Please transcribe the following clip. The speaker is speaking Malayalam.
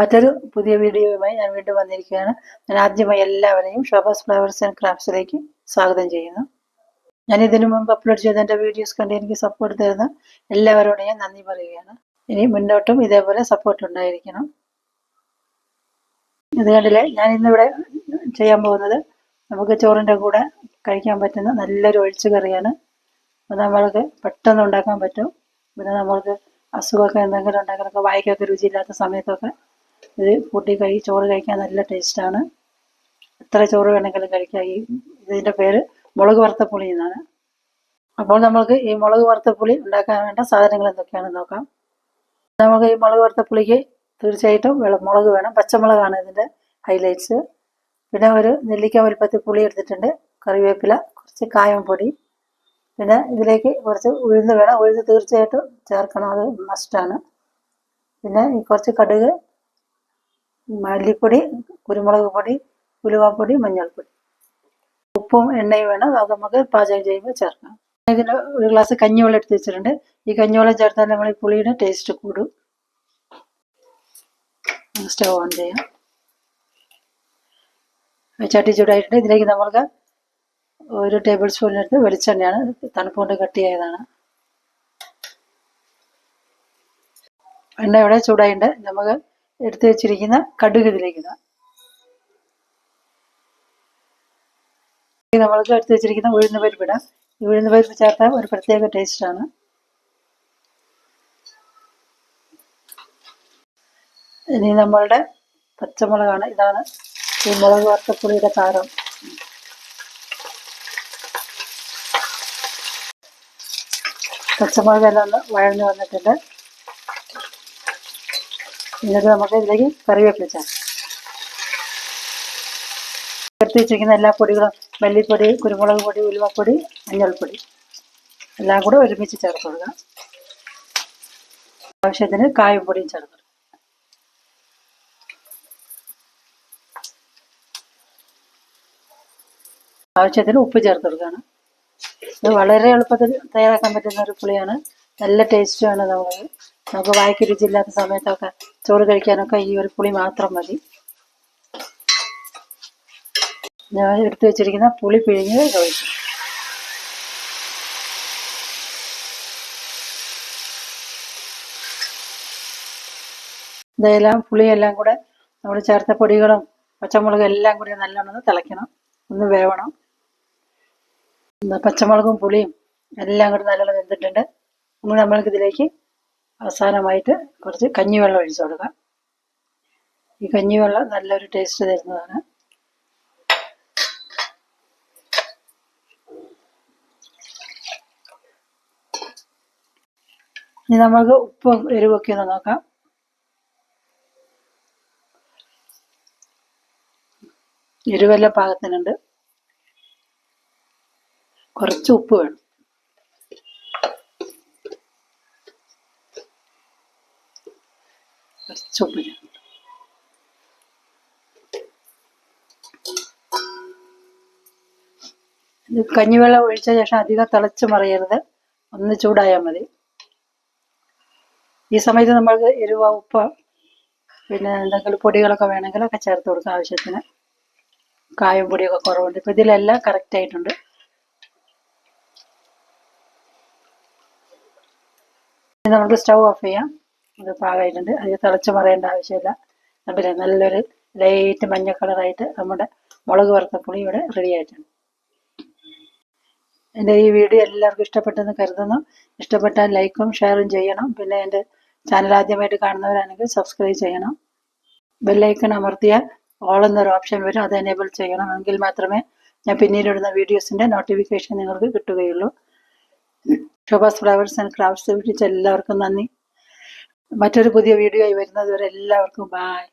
മറ്റൊരു പുതിയ വീഡിയോയുമായി ഞാൻ വീണ്ടും വന്നിരിക്കുകയാണ്. ഞാൻ ആദ്യമായി എല്ലാവരെയും ഷോബാസ് ഫ്ലവേഴ്സ് ആൻഡ് ക്രാഫ്റ്റ്സിലേക്ക് സ്വാഗതം ചെയ്യുന്നു. ഞാൻ ഇതിനു മുമ്പ് അപ്ലോഡ് ചെയ്ത എന്റെ വീഡിയോസ് കണ്ട് എനിക്ക് സപ്പോർട്ട് തരുന്ന എല്ലാവരോടും ഞാൻ നന്ദി പറയുകയാണ്. ഇനി മുന്നോട്ടും ഇതേപോലെ സപ്പോർട്ട് ഉണ്ടായിരിക്കണം. ഇത് കണ്ടില്ലേ? ഞാൻ ഇന്നിവിടെ ചെയ്യാൻ പോകുന്നത് നമുക്ക് ചോറിന്റെ കൂടെ കഴിക്കാൻ പറ്റുന്ന നല്ലൊരു ഒഴിച്ചു കറിയാണ്. അത് നമ്മൾക്ക് പെട്ടെന്ന് ഉണ്ടാക്കാൻ പറ്റും. പിന്നെ നമ്മൾക്ക് അസുഖമൊക്കെ എന്തെങ്കിലും ഉണ്ടാക്കാനൊക്കെ വായിക്കൊക്കെ രുചിയില്ലാത്ത സമയത്തൊക്കെ ഇത് കൂട്ടി കഴി ചോറ് കഴിക്കാൻ നല്ല ടേസ്റ്റാണ്. എത്ര ചോറ് വേണമെങ്കിലും കഴിക്കാം. ഈ ഇതിന്റെ പേര് മുളക് വറുത്ത പുളി എന്നാണ്. അപ്പോൾ നമ്മൾക്ക് ഈ മുളക് വറുത്ത പുളി ഉണ്ടാക്കാൻ വേണ്ട സാധനങ്ങൾ എന്തൊക്കെയാണെന്ന് നോക്കാം. നമുക്ക് ഈ മുളക് വറുത്ത പുളിക്ക് തീർച്ചയായിട്ടും മുളക് വേണം. പച്ചമുളകാണ് ഇതിന്റെ ഹൈലൈറ്റ്സ് പിന്നെ ഒരു നെല്ലിക്ക വലുപ്പത്തിൽ പുളി എടുത്തിട്ടുണ്ട്. കറിവേപ്പില കുറച്ച് കായം പൊടി. പിന്നെ ഇതിലേക്ക് കുറച്ച് ഉഴുന്ന് വേണം. ഉഴുന്ന് തീർച്ചയായിട്ടും ചേർക്കണം. അത് മസ്റ്റാണ് പിന്നെ കുറച്ച് കടുക് മല്ലിപ്പൊടി കുരുമുളക് പൊടി ഉലുവാപ്പൊടി മഞ്ഞൾപ്പൊടി. ഉപ്പും എണ്ണയും വേണം. അത് നമുക്ക് പാചകം ചെയ്യുമ്പോൾ ചേർക്കാം. ഇതിന് ഒരു ഗ്ലാസ് കഞ്ഞിവെള്ളം എടുത്ത് വെച്ചിട്ടുണ്ട്. ഈ കഞ്ഞിവെള്ളം ചേർത്താൽ നമ്മൾ ഈ പുളിയുടെ ടേസ്റ്റ് കൂടും. സ്റ്റവ് ഓൺ ചെയ്യാം. ചട്ടി ചൂടായിട്ടുണ്ട്. ഇതിലേക്ക് നമ്മൾക്ക് ഒരു ടേബിൾ സ്പൂണിനടുത്ത് വെളിച്ചെണ്ണയാണ്. തണുപ്പ് കൊണ്ട് കട്ടിയായതാണ്. എണ്ണ ഇവിടെ ചൂടായിട്ടുണ്ട്. നമുക്ക് എടുത്തു വെച്ചിരിക്കുന്ന കടുക് ഇതിലേക്ക് ഇടാം നമ്മൾക്ക് എടുത്തു വെച്ചിരിക്കുന്ന ഉഴുന്ന് പരിപ്പ് ഇടാം. ഈ ഉഴുന്ന് പരിപ്പ് ചേർത്താൽ ഒരു പ്രത്യേക ടേസ്റ്റാണ് ഇനി നമ്മളുടെ പച്ചമുളകാണ്. ഇതാണ് ഈ മുളക് വറുത്തപ്പുളിയുടെ താരം. പച്ചമുളകെല്ലാം ഒന്ന് വഴഞ്ഞു വന്നിട്ടുണ്ട്. എന്നിട്ട് നമുക്ക് ഇതിലേക്ക് കറിവേപ്പില ചേർക്കാം എടുത്ത് വെച്ചിരിക്കുന്ന എല്ലാ പൊടികളും മല്ലിപ്പൊടി കുരുമുളക് പൊടി ഉലുവപ്പൊടി മഞ്ഞൾപ്പൊടി എല്ലാം കൂടെ ഒരുമിച്ച് ചേർത്ത് കൊടുക്കാം ആവശ്യത്തിന് കായപ്പൊടിയും ചേർത്ത് കൊടുക്കാം ആവശ്യത്തിന് ഉപ്പ് ചേർത്ത് കൊടുക്കുകയാണ് ഇത് വളരെ എളുപ്പത്തിൽ തയ്യാറാക്കാൻ പറ്റുന്ന ഒരു പുളിയാണ്. നല്ല ടേസ്റ്റുമാണ് നമ്മൾ നമുക്ക് വായിക്ക് രുചിയില്ലാത്ത സമയത്തൊക്കെ ചോറ് കഴിക്കാനൊക്കെ ഈ ഒരു പുളി മാത്രം മതി. ഞാൻ എടുത്തു വെച്ചിരിക്കുന്ന പുളി പിഴിഞ്ഞ് ചോദിച്ചു ഇതെല്ലാം പുളിയെല്ലാം കൂടെ നമ്മൾ ചേർത്ത പൊടികളും പച്ചമുളകും എല്ലാം കൂടി നല്ലോണം തിളയ്ക്കണം. ഒന്ന് വേവണം. പച്ചമുളകും പുളിയും എല്ലാം കൂടി നല്ലോണം വെന്തിട്ടുണ്ട്. നമ്മൾ നമ്മൾക്ക് ഇതിലേക്ക് അവസാനമായിട്ട് കുറച്ച് കഞ്ഞിവെള്ളം ഒഴിച്ചു കൊടുക്കാം ഈ കഞ്ഞിവെള്ളം നല്ലൊരു ടേസ്റ്റ് തരുന്നതാണ്. ഇനി നമുക്ക് ഉപ്പും എരിവൊക്കെ ഒന്ന് നോക്കാം. എരിവെല്ലാം പാകത്തിനുണ്ട്. കുറച്ച് ഉപ്പ് വേണം. കുറച്ച് ഉപ്പ് ചേർക്കണം ഇത് കഞ്ഞിവെള്ളം ഒഴിച്ച ശേഷം അധികം തിളച്ച് മറിയരുത്. ഒന്ന് ചൂടായാൽ മതി. ഈ സമയത്ത് നമ്മൾക്ക് എരിവ ഉപ്പ് പിന്നെ എന്തെങ്കിലും പൊടികളൊക്കെ വേണമെങ്കിലൊക്കെ ചേർത്ത് കൊടുക്കാം ആവശ്യത്തിന്. കായം പൊടിയൊക്കെ കുറവുണ്ട്. ഇപ്പം ഇതിലെല്ലാം കറക്റ്റ് ആയിട്ടുണ്ട്. നമുക്ക് സ്റ്റൗ ഓഫ് ചെയ്യാം. ഇത് പാകമായിട്ടുണ്ട്. അത് തിളച്ച് മറിയേണ്ട ആവശ്യമില്ല. പിന്നെ നല്ലൊരു ലൈറ്റ് മഞ്ഞ കളറായിട്ട് നമ്മുടെ മുളക് വറുത്ത പുളി ഇവിടെ റെഡി ആയിട്ടുണ്ട്. എന്റെ ഈ വീഡിയോ എല്ലാവർക്കും ഇഷ്ടപ്പെട്ടെന്ന് കരുതുന്നു. ഇഷ്ടപ്പെട്ടാൽ ലൈക്കും ഷെയറും ചെയ്യണം. പിന്നെ എന്റെ ചാനൽ ആദ്യമായിട്ട് കാണുന്നവരാണെങ്കിൽ സബ്സ്ക്രൈബ് ചെയ്യണം. ബെല്ലൈക്കൺ അമർത്തിയാൽ ഓൾ എന്നൊരു ഓപ്ഷൻ വരും. അത് എനേബിൾ ചെയ്യണം എങ്കിൽ മാത്രമേ ഞാൻ പിന്നീട് ഇടുന്ന വീഡിയോസിന്റെ നോട്ടിഫിക്കേഷൻ നിങ്ങൾക്ക് കിട്ടുകയുള്ളൂ. ഷോഭാസ് ഫ്ലവേഴ്സ് ആൻഡ് ക്രാഫ്റ്റ്സ് വീട്ടിൽ എല്ലാവർക്കും നന്ദി. മറ്റൊരു പുതിയ വീഡിയോ ആയി വരുന്നത് വരെ എല്ലാവർക്കും ബായ്